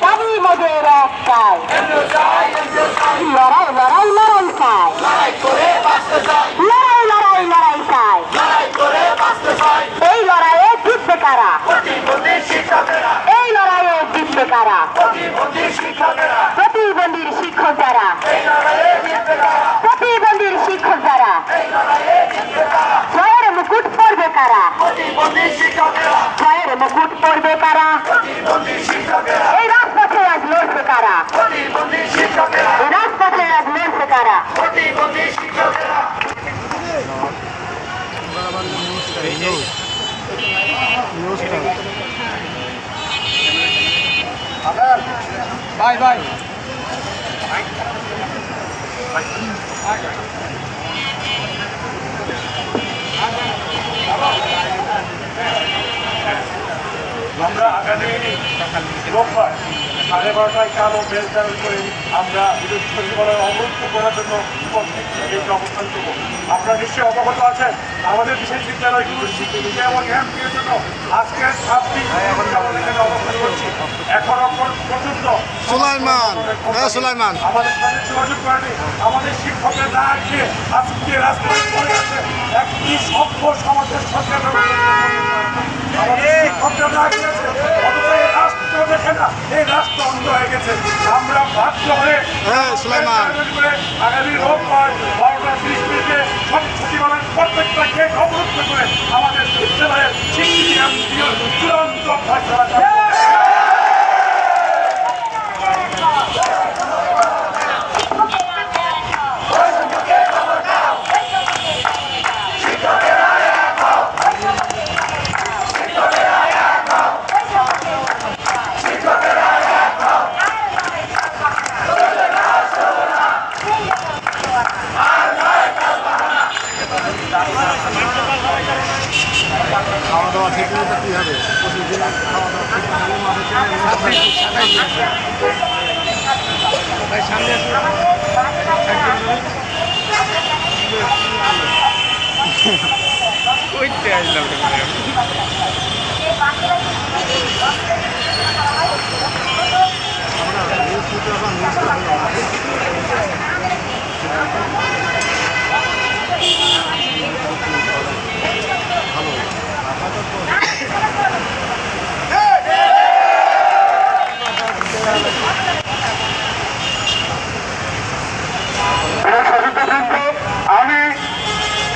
দাবি মোদের একটাই লড়াই লড়াই লড়াই চাই। লড়াই লড়াই লড়াই চাই। এই লড়াইয়ে জিতবে কারা? এই লড়াইয়ে জিতবে কারা? প্রতিবন্ধীর শিক্ষক যারা। প্রতিবন্ধীর শিক্ষক যারা। জয়ের মুকুট পড়বে কারা? জয়ের মুকুট পড়বে কারা? এই রাজপথে আজ লড়ছে এই রাজপথে আজ লড়ছে কারা? বাই বাই সাড়ে বারোটায় কালো বেল চালু করে আমরা বিদ্যুৎ সচিবালয় অবরুদ্ধ করার জন্য এই অবস্থান করব আপনারা নিশ্চয়ই অবগত আছেন আমাদের বিশেষ বিদ্যালয়গুলো শিক্ষিত এবং এমপির জন্য আজকে ছাব্বিশ অবস্থান করছি এখনও পর্যন্ত সুলাইমান হ্যাঁ সুলাইমান। আমাদের সাথে যোগাযোগ করেনি আমাদের শিক্ষকের না আজকে আজকে রাস্তায় পড়ে আছে। একটি সভ্য সমাজের সরকার আমাদের শিক্ষকরা না গিয়েছে অথচ এই রাষ্ট্র দেখে না এই রাষ্ট্র অন্ধ হয়ে গেছে আমরা বাধ্য হয়ে হ্যাঁ, সুলাইমান। আগামী রোববার বারোটা ত্রিশ মিনিটে সব সচিবালয়ের প্রত্যেকটা গেট অবরুদ্ধ করে আমাদের বিদ্যালয়ের চূড়ান্ত ফয়সলা করব। খাওয়া দাওয়া ঠিক মানুষের ভাই সামনে আসুন প্রিয় সদস্যবৃন্দ, আমি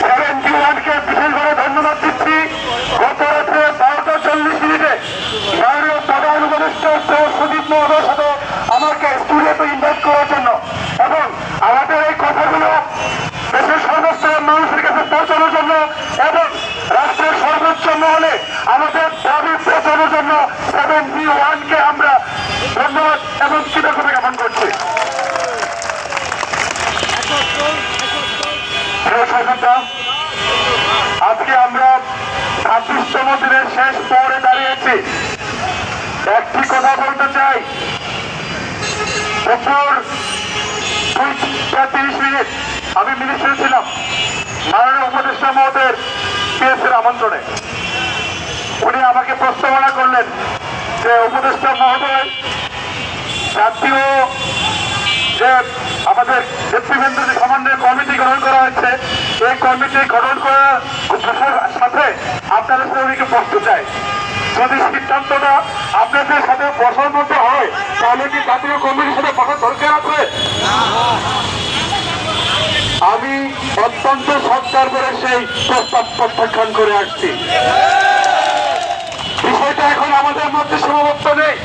সেভেন্টি ওয়ানকে বিশেষভাবে ধন্যবাদ দিচ্ছি গত রাত্রে বারোটা চল্লিশ মিনিটে মাননীয় প্রধান উপদেষ্টা সৈয়দ সুদীপ মহোদয়ের সাথে আমাকে স্টুডিওতে ইনভাইট করার জন্য এবং আমাদের এই কথাগুলো দেশের সর্বস্তরের মানুষের কাছে পৌঁছানোর জন্য এবং রাষ্ট্রের মহলে আমাদের দাবি পৌঁছানোর জন্য সেভেন্টি ওয়ানকে আমরা ধন্যবাদ এবং কৃতজ্ঞতা জ্ঞাপন করছি। আজকে আমরা ছাব্বিশতম দিনের শেষ পরে দাঁড়িয়েছি। একটি কথা বলতে চাই। তিরিশ মিনিট আমি মিনিস্ট্রি ছিলাম। মাননীয় উপদেষ্টা মহোদয়ের পিএসের আমন্ত্রণে। উনি আমাকে প্রস্তাবনা করলেন যে উপদেষ্টা মহোদয় জাতীয় যে আমাদের নেতৃবৃন্দ সমন্বয় কমিটি গঠন করা হয়েছে, এই কমিটি গঠন করার সাথে আপনাদের উনিকে বসতে চাই। যদি সিদ্ধান্তটা আপনাদের সাথে বসার হয়, তাহলে কি জাতীয় কমিটির সাথে বসার দরকার আছে? আমি অত্যন্ত সৎকার করে সেই প্রস্তাব প্রত্যাখ্যান করে আসছি। বিষয়টা এখন আমাদের মধ্যে সীমাবদ্ধ নেই।